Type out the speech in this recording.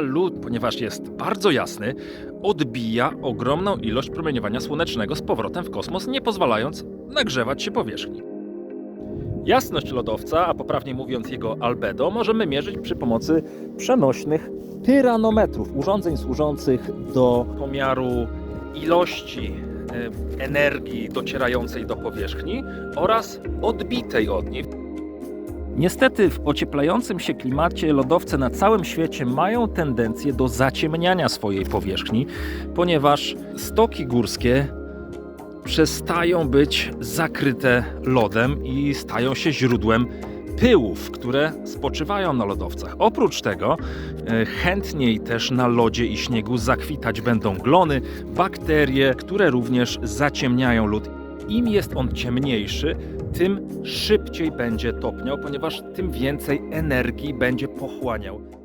Lód, ponieważ jest bardzo jasny, odbija ogromną ilość promieniowania słonecznego z powrotem w kosmos, nie pozwalając nagrzewać się powierzchni. Jasność lodowca, a poprawnie mówiąc jego albedo, możemy mierzyć przy pomocy przenośnych tyranometrów, urządzeń służących do pomiaru ilości e, energii docierającej do powierzchni oraz odbitej od niej. Niestety w ocieplającym się klimacie lodowce na całym świecie mają tendencję do zaciemniania swojej powierzchni, ponieważ stoki górskie przestają być zakryte lodem i stają się źródłem pyłów, które spoczywają na lodowcach. Oprócz tego e, chętniej też na lodzie i śniegu zakwitać będą glony, bakterie, które również zaciemniają lód. Im jest on ciemniejszy, tym szybciej będzie topniał, ponieważ tym więcej energii będzie pochłaniał.